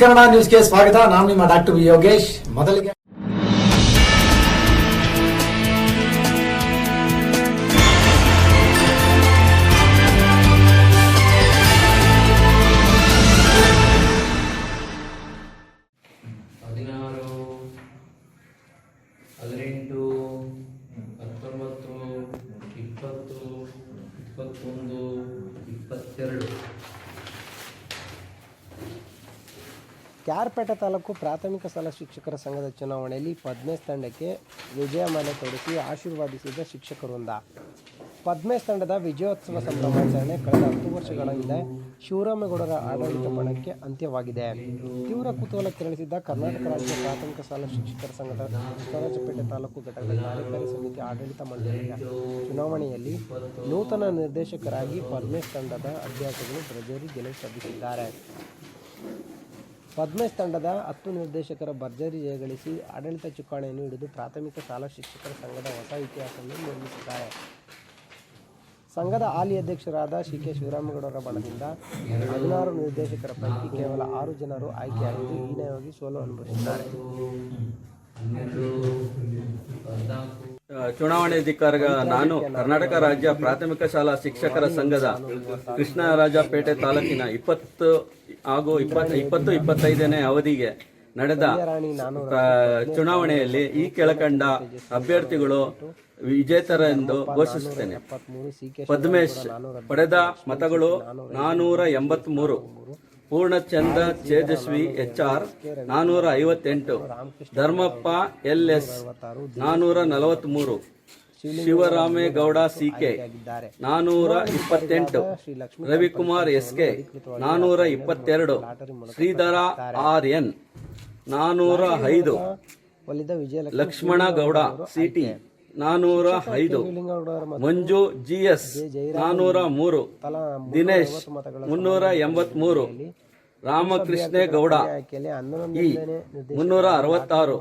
ಕನ್ನಡ ನ್ಯೂಸ್ಗೆ ಸ್ವಾಗತ. ನಾನು ನಿಮ್ಮ ಡಾಕ್ಟರ್ ಯೋಗೇಶ್. ಮೊದಲಿಗೆ ಕ್ಯಾರ್ಪೇಟೆ ತಾಲೂಕು ಪ್ರಾಥಮಿಕ ಶಾಲಾ ಶಿಕ್ಷಕರ ಸಂಘದ ಚುನಾವಣೆಯಲ್ಲಿ ಪದ್ಮೇಶ್ ತಂಡಕ್ಕೆ ವಿಜಯ ಮಾಲೆ ತೊಡಿಸಿ ಆಶೀರ್ವಾದಿಸಿದ ಶಿಕ್ಷಕವೃಂದ ಪದ್ಮೇಶ್ ತಂಡದ ವಿಜಯೋತ್ಸವ ಸಂಭ್ರಮಾಚರಣೆ ಕಳೆದ ಹತ್ತು ವರ್ಷಗಳ ಹಿಂದೆ ಶಿವರಾಮೇಗೌಡರ ಆಡಳಿತ ಬಣಕ್ಕೆ ಅಂತ್ಯವಾಗಿದೆ. ತೀವ್ರ ಕುತೂಹಲ ಕೆರಳಿಸಿದ್ದ ಕರ್ನಾಟಕ ರಾಜ್ಯ ಪ್ರಾಥಮಿಕ ಶಾಲಾ ಶಿಕ್ಷಕರ ಸಂಘದ ಸೋರಾಜಪೇಟೆ ತಾಲೂಕು ಘಟಕದ ಕಾರ್ಯಕಾರಿ ಸಮಿತಿ ಆಡಳಿತ ಮಂಡಳಿಯ ಚುನಾವಣೆಯಲ್ಲಿ ನೂತನ ನಿರ್ದೇಶಕರಾಗಿ ಪದ್ಮೇಶ್ ತಂಡದ ಅಭ್ಯರ್ಥಿಗಳು ಭರ್ಜರಿ ಗೆಲುವು ಸಾಧಿಸಿದ್ದಾರೆ. ಪದ್ಮೇಶ್ ತಂಡದ ಹತ್ತು ನಿರ್ದೇಶಕರ ಭರ್ಜರಿ ಜಯಗಳಿಸಿ ಆಡಳಿತ ಚುಕ್ಕಾಣೆಯನ್ನು ಹಿಡಿದು ಪ್ರಾಥಮಿಕ ಶಾಲಾ ಶಿಕ್ಷಕರ ಸಂಘದ ಹೊಸ ಇತಿಹಾಸವನ್ನು ನಿರ್ಮಿಸಿದ್ದಾರೆ. ಸಂಘದ ಹಾಲಿ ಅಧ್ಯಕ್ಷರಾದ ಸಿ ಕೆ ಶಿವರಾಮಗೌಡರ ಬಣದಿಂದ ಹದಿನಾರು ನಿರ್ದೇಶಕರ ಪೈಕಿ ಕೇವಲ ಆರು ಜನರು ಆಯ್ಕೆಯಾಗಿದ್ದು ಹೀನವಾಗಿ ಸೋಲು ಅನುಭವಿಸಿದ್ದಾರೆ. ಚುನಾವಣೆ ಅಧಿಕಾರ ಚುನಾವಣಾಧಿಕಾರ ನಾನು ಕರ್ನಾಟಕ ರಾಜ್ಯ ಪ್ರಾಥಮಿಕ ಶಾಲಾ ಶಿಕ್ಷಕರ ಸಂಘದ ಕೃಷ್ಣರಾಜಪೇಟೆ ತಾಲೂಕಿನ ಇಪ್ಪತ್ತು ಹಾಗೂ ಇಪ್ಪತ್ತು ಇಪ್ಪತ್ತು, ಇಪ್ಪತ್ತೈದನೇ ಅವಧಿಗೆ ನಡೆದ ಚುನಾವಣೆಯಲ್ಲಿ ಈ ಕೆಳಕಂಡ ಅಭ್ಯರ್ಥಿಗಳು ವಿಜೇತರೆಂದು ಘೋಷಿಸುತ್ತೇನೆ. ಮೂರು ಪದ್ಮೇಶ್ ಪಡೆದ ಮತಗಳು ನಾನೂರ ಎಂಬತ್ಮೂರು. ಪೂರ್ಣಚಂದ್ರ, ತೇಜಸ್ವಿ ಎಚ್ ಆರ್ ನಾನೂರ ಐವತ್ತೆಂಟು. ಧರ್ಮಪ್ಪ ಎಲ್ ಎಸ್ ನಾನೂರ ನಲವತ್ಮೂರು. ಶಿವರಾಮೇಗೌಡ ಸಿಕೆ ನಾನೂರ ಇಪ್ಪತ್ತೆಂಟು, ರವಿಕುಮಾರ್ ಎಸ್ ಕೆ ನಾನೂರ ಇಪ್ಪತ್ತೆರಡು, ಶ್ರೀಧರ ಆರ್ ಎನ್ ನಾನೂರ ಐದು, ಲಕ್ಷ್ಮಣಗೌಡ ಸಿಟಿ ನಾನೂರ ಐದು, ಮಂಜು ಜಿಎಸ್ ನಾನೂರ ಮೂರು, ದಿನೇಶ್ ಮುನ್ನೂರ ಎಂಬತ್ಮೂರು, ರಾಮಕೃಷ್ಣೇಗೌಡ ಇ ಮುನ್ನೂರ ಅರವತ್ತಾರು.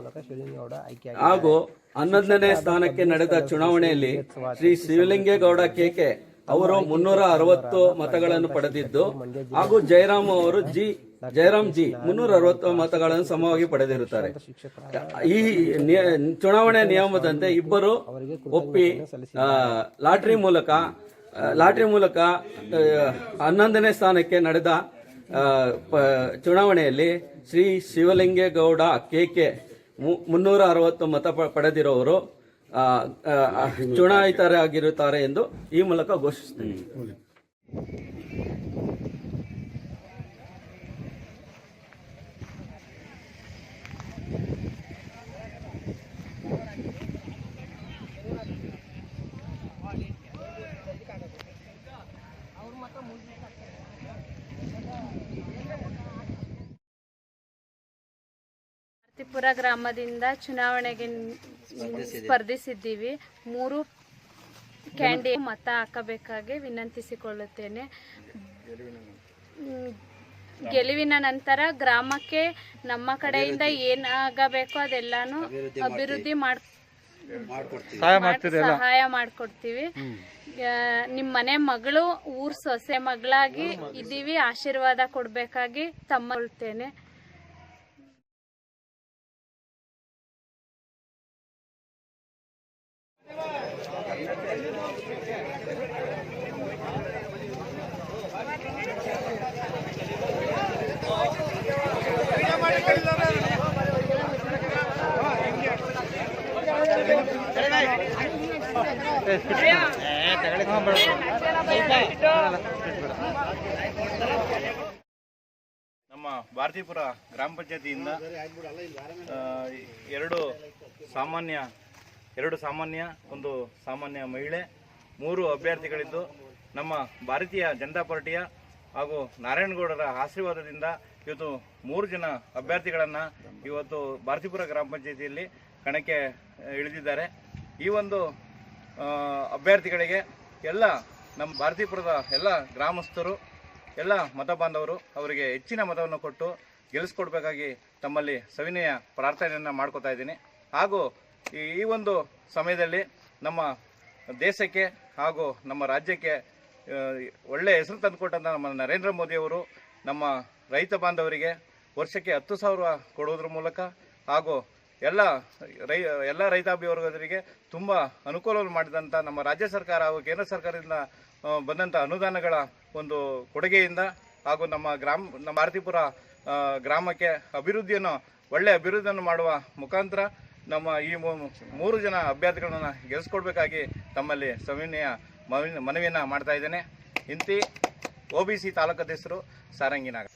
ಹಾಗೂ ಹನ್ನೊಂದನೇ ಸ್ಥಾನಕ್ಕೆ ನಡೆದ ಚುನಾವಣೆಯಲ್ಲಿ ಶ್ರೀ ಶಿವಲಿಂಗೇಗೌಡ ಕೆಕೆ ಅವರು ಮುನ್ನೂರ ಅರವತ್ತು ಮತಗಳನ್ನು ಪಡೆದಿದ್ದು, ಹಾಗೂ ಜಯರಾಮ್ ಅವರು ಜಿ, ಜಯರಾಮ್ ಜಿ ಮುನ್ನೂರ ಅರವತ್ತು ಮತಗಳನ್ನು ಸಮವಾಗಿ ಪಡೆದಿರುತ್ತಾರೆ. ಈ ಚುನಾವಣೆ ನಿಯಮದಂತೆ ಇಬ್ಬರು ಒಪ್ಪಿ ಲಾಟ್ರಿ ಮೂಲಕ ಲಾಟ್ರಿ ಮೂಲಕ ಹನ್ನೊಂದನೇ ಸ್ಥಾನಕ್ಕೆ ನಡೆದ ಚುನಾವಣೆಯಲ್ಲಿ ಶ್ರೀ ಶಿವಲಿಂಗೇಗೌಡ ಕೆಕೆ ಮುನ್ನೂರ ಅರವತ್ತು ಮತ ಪಡೆದಿರೋರು ಚುನಾಯಿತರಾಗಿರುತ್ತಾರೆ ಎಂದು ಈ ಮೂಲಕ ಘೋಷಿಸುತ್ತೇನೆ. ತ್ರಿಪುರ ಗ್ರಾಮದಿಂದ ಚುನಾವಣೆಗೆ ಸ್ಪರ್ಧಿಸಿದ್ದೀವಿ. ಮೂರು ಕ್ಯಾಂಡಿ ಮತ ಹಾಕಬೇಕಾಗಿ ವಿನಂತಿಸಿಕೊಳ್ಳುತ್ತೇನೆ. ಗೆಲುವಿನ ನಂತರ ಗ್ರಾಮಕ್ಕೆ ನಮ್ಮ ಕಡೆಯಿಂದ ಏನಾಗಬೇಕೋ ಅದೆಲ್ಲಾನು ಅಭಿವೃದ್ಧಿ ಮಾಡ್ ಮಾಡ್- ಸಹಾಯ ಮಾಡಿಕೊಡ್ತೀವಿ. ನಿಮ್ಮ ಮನೆ ಮಗಳು ಊರ್ ಸೊಸೆ ಮಗಳಾಗಿ ಇದ್ದೀವಿ. ಆಶೀರ್ವಾದ ಕೊಡಬೇಕಾಗಿ ತಮ್ಮ ನಮ್ಮ ಭಾರತೀಪುರ ಗ್ರಾಮ ಪಂಚಾಯತಿಯಿಂದ ಎರಡು ಸಾಮಾನ್ಯ ಎರಡು ಸಾಮಾನ್ಯ, ಒಂದು ಸಾಮಾನ್ಯ ಮಹಿಳೆ, ಮೂರು ಅಭ್ಯರ್ಥಿಗಳಿದ್ದು ನಮ್ಮ ಭಾರತೀಯ ಜನತಾ ಪಾರ್ಟಿಯ ಹಾಗೂ ನಾರಾಯಣಗೌಡರ ಆಶೀರ್ವಾದದಿಂದ ಇವತ್ತು ಮೂರು ಜನ ಅಭ್ಯರ್ಥಿಗಳನ್ನು ಇವತ್ತು ಭಾರತೀಪುರ ಗ್ರಾಮ ಪಂಚಾಯತಿಯಲ್ಲಿ ಕಣಕ್ಕೆ ಇಳಿದಿದ್ದಾರೆ. ಈ ಒಂದು ಅಭ್ಯರ್ಥಿಗಳಿಗೆ ಎಲ್ಲ ನಮ್ಮ ಭಾರತೀಪುರದ ಎಲ್ಲ ಗ್ರಾಮಸ್ಥರು, ಎಲ್ಲ ಮತ ಬಾಂಧವರು ಅವರಿಗೆ ಹೆಚ್ಚಿನ ಮತವನ್ನು ಕೊಟ್ಟು ಗೆಲ್ಲಿಸ್ಕೊಡ್ಬೇಕಾಗಿ ತಮ್ಮಲ್ಲಿ ಸವಿನಯ ಪ್ರಾರ್ಥನೆಯನ್ನು ಮಾಡ್ಕೋತಾ ಇದ್ದೀನಿ. ಹಾಗೂ ಈ ಒಂದು ಸಮಯದಲ್ಲಿ ನಮ್ಮ ದೇಶಕ್ಕೆ ಹಾಗೂ ನಮ್ಮ ರಾಜ್ಯಕ್ಕೆ ಒಳ್ಳೆಯ ಹೆಸರು ತಂದುಕೊಟ್ಟಂಥ ನಮ್ಮ ನರೇಂದ್ರ ಮೋದಿಯವರು ನಮ್ಮ ರೈತ ಬಾಂಧವರಿಗೆ ವರ್ಷಕ್ಕೆ ಹತ್ತು ಸಾವಿರ ಕೊಡೋದ್ರ ಮೂಲಕ ಹಾಗೂ ಎಲ್ಲ ರೈ, ಎಲ್ಲ ರೈತಾಪಿ ವರ್ಗದವರಿಗೆ ತುಂಬ ಅನುಕೂಲವನ್ನು ಮಾಡಿದಂಥ ನಮ್ಮ ರಾಜ್ಯ ಸರ್ಕಾರ ಹಾಗೂ ಕೇಂದ್ರ ಸರ್ಕಾರದಿಂದ ಬಂದಂಥ ಅನುದಾನಗಳ ಒಂದು ಕೊಡುಗೆಯಿಂದ ಹಾಗೂ ನಮ್ಮ ಗ್ರಾಮ, ನಮ್ಮ ಆರತಿಪುರ ಗ್ರಾಮಕ್ಕೆ ಅಭಿವೃದ್ಧಿಯನ್ನು ಒಳ್ಳೆಯ ಅಭಿವೃದ್ಧಿಯನ್ನು ಮಾಡುವ ಮುಖಾಂತರ ನಮ್ಮ ಈ ಮೂರು ಜನ ಅಭ್ಯರ್ಥಿಗಳನ್ನು ಗೆಲ್ಲಿಸ್ಕೊಡ್ಬೇಕಾಗಿ ತಮ್ಮಲ್ಲಿ ಸವಿನಯ ಮನವಿ, ಮನವಿಯನ್ನು ಮಾಡ್ತಾ ಇದ್ದೇನೆ. ಇಂತಿ ಒ ಬಿ ಸಿ ತಾಲೂಕು ಅಧ್ಯಕ್ಷರು ಸಾರಂಗಿನಾಗ